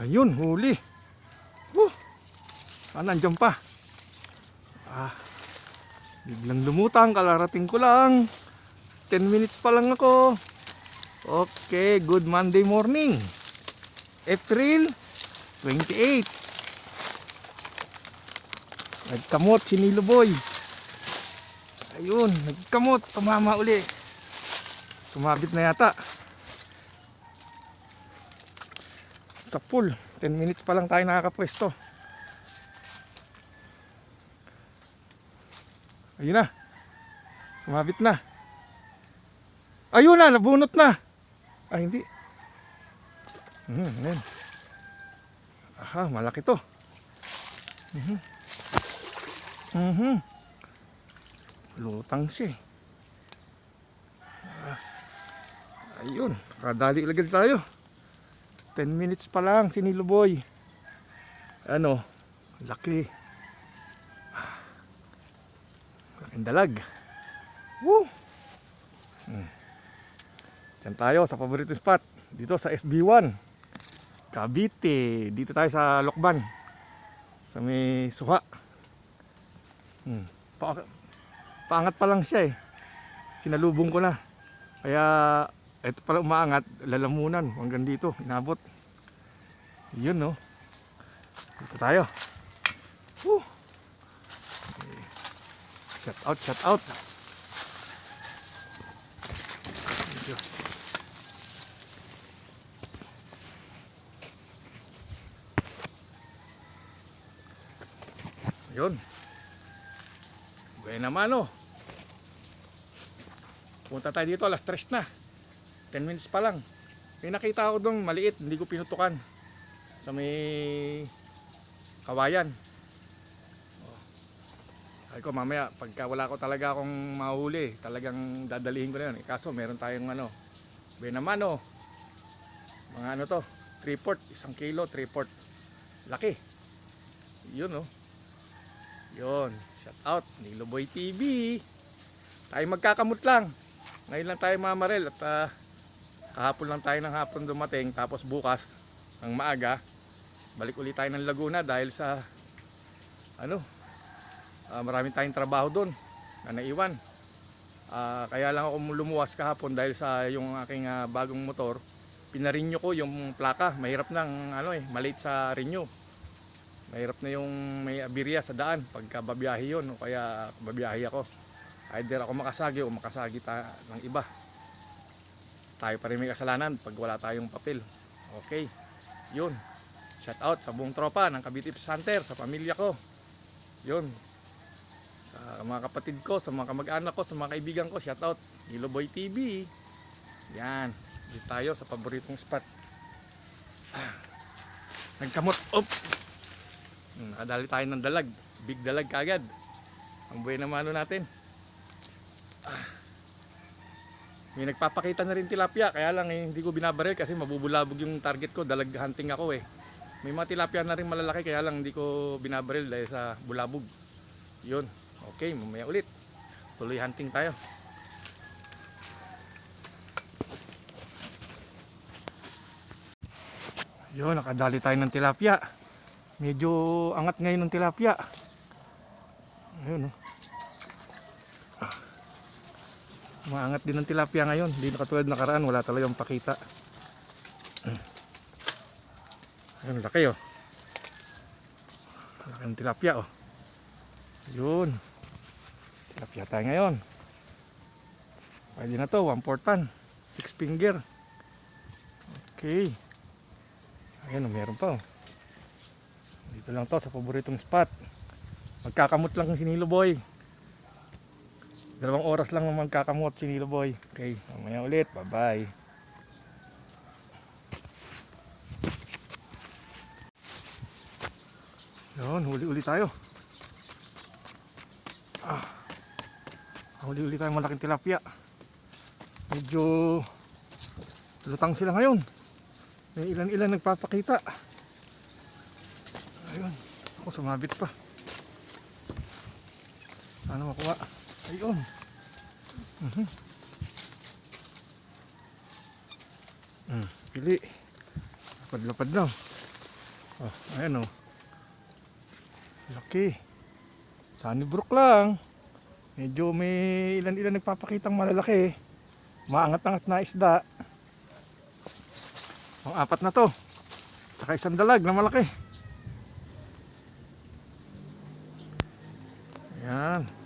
Ayun, huli. Woo! Ah, nandyan pa. Ah, biglang lumutang, kalarating ko lang. 10 minutes pa lang ako. Okay, good Monday morning. April 28. Nagkamot si Nilo Boy. Ayun, nagkamot. Tumama uli. Sumabit na yata. Sa pool. 10 minutes pa lang tayo nakakapwesto. Ayun na. Sumabit na. Ayun na, nabunot na. Ay, hindi. Hmm, ayan. Aha, malaki to. Mhm. Mhm. Lutang siya. eh. Ah, Ayun, kadali lagad tayo. 10 minutes pa lang, siniluboy. Ano, laki. Laking dalag. Woo! Hmm. Tayo sa paborito spot. Dito sa SB1. Cavite. Dito tayo sa Lokban. Sa may suha. Hmm. Pa paangat pa lang siya eh. Sinalubong ko na. Kaya ito pala umaangat, lalamunan hanggang dito, inabot. Yun no. Dito tayo. Woo! Shut out, shut out. Yun. Buena mano. Punta tayo dito alas 3 na. 10 minutes pa lang. May nakita ako doon maliit, hindi ko pinutukan. Sa may kawayan. Oh. Sabi ko mamaya, pagka wala ko talaga akong mahuli, talagang dadalihin ko na yun. Eh, Kaso meron tayong ano, buena mano. Mga ano to, 3 port, isang kilo, 3 port. Laki. Yun oh. Yun, shout out, Niloboy TV. Tayo magkakamot lang. Ngayon lang tayo mamarel at ah, kahapon lang tayo ng hapon dumating tapos bukas ng maaga balik ulit tayo ng Laguna dahil sa ano ah, marami tayong trabaho doon na naiwan. Ah, kaya lang ako lumuwas kahapon dahil sa yung aking ah, bagong motor. Pinarinyo ko yung plaka. Mahirap nang ano eh malate sa renew mahirap na yung may abirya sa daan pagka babiyahe yun o kaya babiyahe ako. Either ako makasagi o makasagi ta ng iba tayo pa rin may kasalanan pag wala tayong papel. Okay yun. Shout out sa buong tropa ng Cavite Peace Hunter sa pamilya ko. Yun. Sa mga kapatid ko sa mga kamag-anak ko sa mga kaibigan ko shout out. Hilo Boy TV yan. Dito tayo sa paboritong spot. Ah. nagkamot. Up Hmm, Nakadali tayo ng dalag. Big dalag kagad. Ang buhay na mano natin. Ah. May nagpapakita na rin tilapia. Kaya lang eh, hindi ko binabaril kasi mabubulabog yung target ko. Dalag hunting ako eh. May mga tilapia na rin malalaki kaya lang hindi ko binabaril dahil sa bulabog. Yun. Okay, mamaya ulit. Tuloy hunting tayo. Yun, nakadali tayo ng tilapia. Medyo angat ngayon ng tilapia. Ayun oh. Ah. Maangat din ng tilapia ngayon. Hindi na katulad nakaraan. Wala talagang pakita. Ayun, laki oh. Laki ng tilapia oh. Yun. Tilapia tayo ngayon. Pwede na to. One fourth pan. Six finger. Okay. Ayun, oh, meron pa oh. Dito lang to sa paboritong spot. Magkakamot lang si Nilo Boy. Dalawang oras lang magkakamot si Nilo Boy. Okay, mamaya ulit. Bye-bye. Yun, huli-uli tayo. Ah. Huli-uli tayo malaking tilapia. Medyo lutang sila ngayon. May ilan-ilan nagpapakita. Ayun. Ako sumabit pa. Paano makuha? Ayun. Mhm. Mm, pili. Lapad-lapad na. Oh, ayan oh. Laki. Sunnybrook lang. Medyo may ilan-ilan nagpapakitang malalaki. Maangat-angat na isda. Ang apat na to. Saka isang dalag na malaki. Ayan.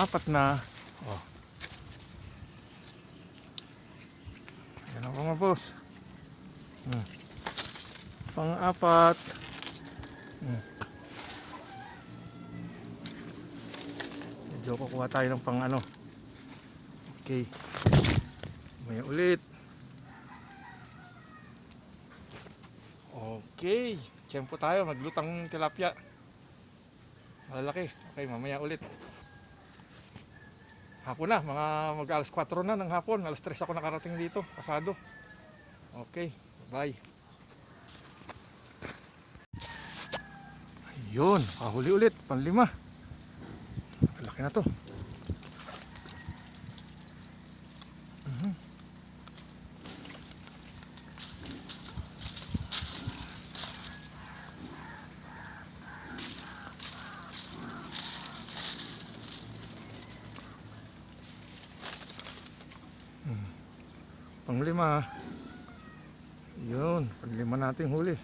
Apat na. Oh. Ayan ang mga boss. Hmm. Pang-apat. Hmm. Medyo kukuha tayo ng pang ano. Okay. May ulit. Okay. Tiyempo tayo. Maglutang tilapia. Malalaki. Okay, mamaya ulit. Hapon na. Mga mag alas 4 na ng hapon. Alas 3 ako nakarating dito. Pasado. Okay. Bye. Ayun. Pahuli ulit. Panlima. Laki na to. Panglima. Yun, panglima nating huli.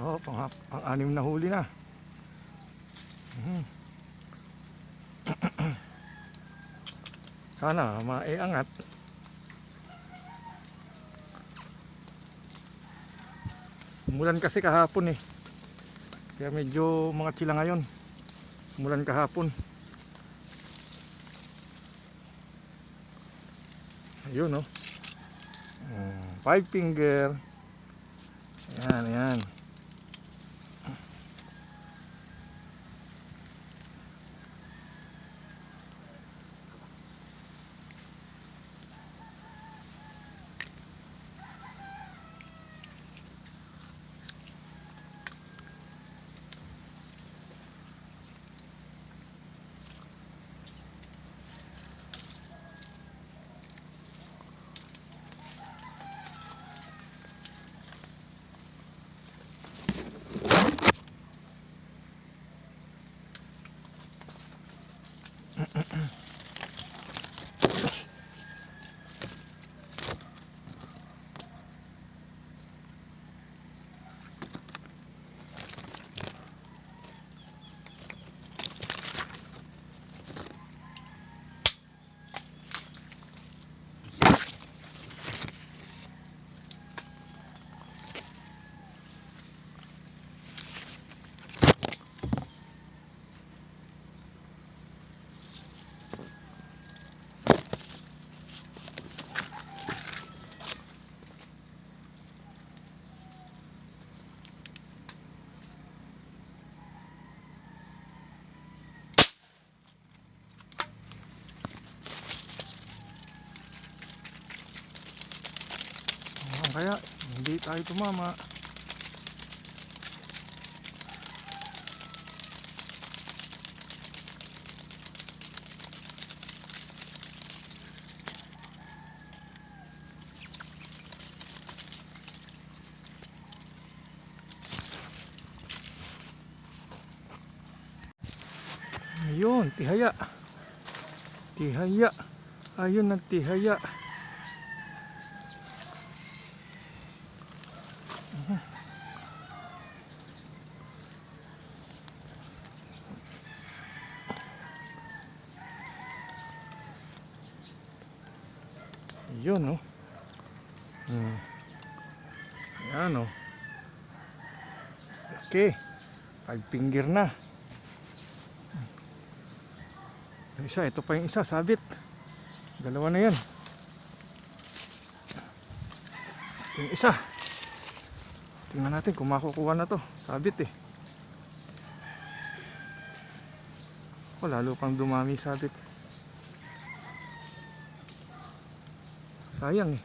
Ito, pang, pang anim na huli na. Mhm. Sana maiangat. Umulan kasi kahapon eh. Kaya medyo mga sila ngayon. Umulan kahapon. Ayun oh. Mm, Five finger. Ayan, ayan. Tayo tumama. Ayun, tihaya. Tihaya. Ayun ang tihaya. Yun, oh. Hmm. Ayan, oh. Okay. Five finger na. Isa, ito pa yung isa, sabit. Dalawa na yan. Ito yung isa. Tingnan natin kung makukuha na to. Sabit eh. O, lalo pang dumami sabit. Sayang eh.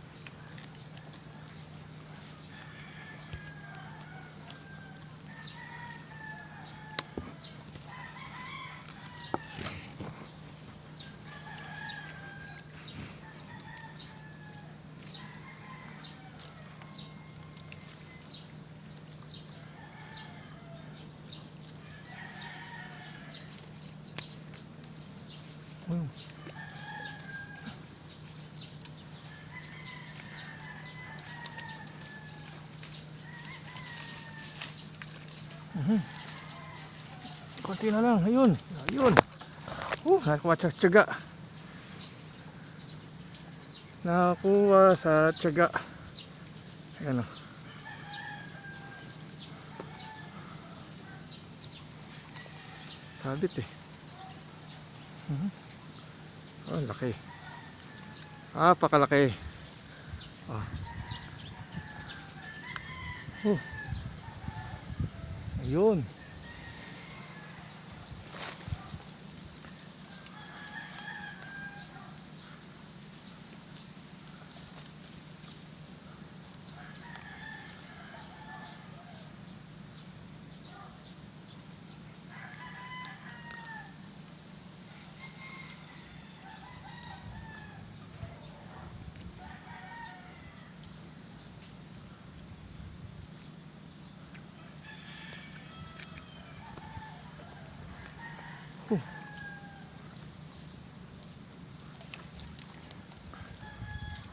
Hmm. Mhm. Konti na lang, ayun. Ayun. Uh, nakakuha sa tiyaga. Nakakuha sa tiyaga. Ayan o. Sabit eh. Mhm. Oh, laki. Ah, pakalaki. Ah. Oh. Ayun.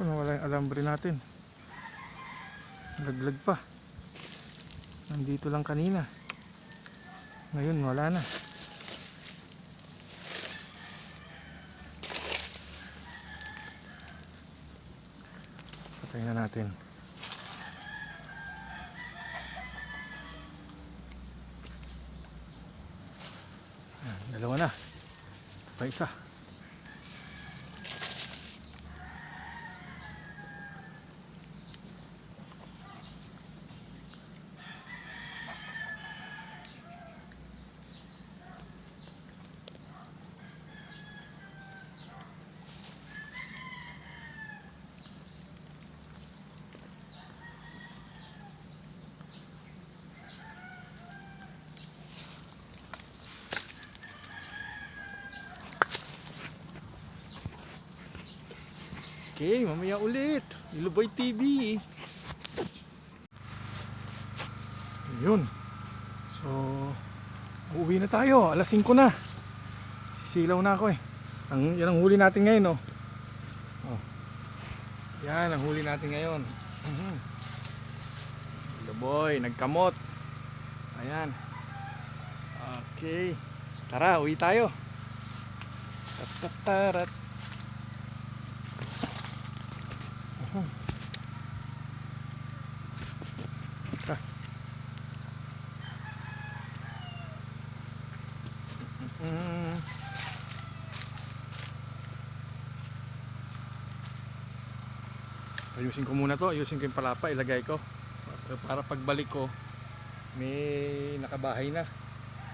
Ano wala yung alambre natin? Laglag pa. Nandito lang kanina. Ngayon wala na. Patayin na natin. Yan, dalawa na. Pa isa. Okay, mamaya ulit. Iluboy TV. Yun. So, uuwi na tayo. Alas 5 na. Sisilaw na ako eh. Ang, yan ang huli natin ngayon, oh. oh. Yan ang huli natin ngayon. Mhm. Iluboy, nagkamot. Ayan. Okay. Tara, uwi tayo. Tatatarat. Mm. Ayusin ko muna to, ayusin ko yung palapa, ilagay ko. Para pagbalik ko, may nakabahay na.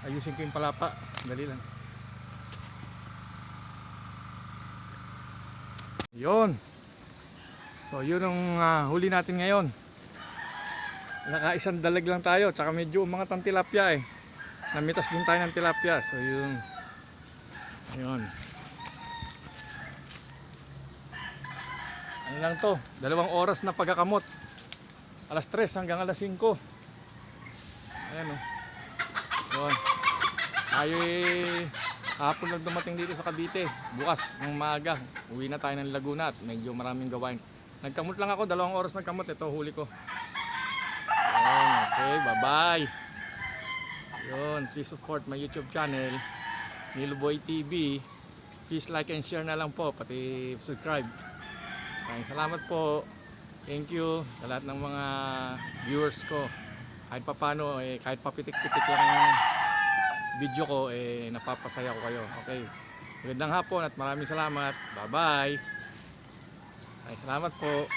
Ayusin ko yung palapa, dali lang. Yon. So yun ang ah, huli natin ngayon. nakaisang dalag lang tayo. Tsaka medyo umangat ang tilapia eh. Namitas din tayo ng tilapia. So yun. Ayun. Ano lang to? Dalawang oras na pagkakamot. Alas 3 hanggang alas 5. Ayan o. Yun. Tayo eh, hapon lang dumating dito sa Cavite. Bukas, ng maaga. Uwi na tayo ng Laguna at medyo maraming gawain. Nagkamot lang ako, dalawang oras nagkamot. Ito, huli ko. Yun, okay, bye-bye. Yun, please support my YouTube channel, Niloboy TV. Please like and share na lang po, pati subscribe. Maraming salamat po. Thank you sa lahat ng mga viewers ko. Kahit papano, eh, kahit papitik-pitik lang ang video ko, eh, napapasaya ko kayo. Okay. Magandang hapon at maraming salamat. Bye-bye. Ay, salamat po.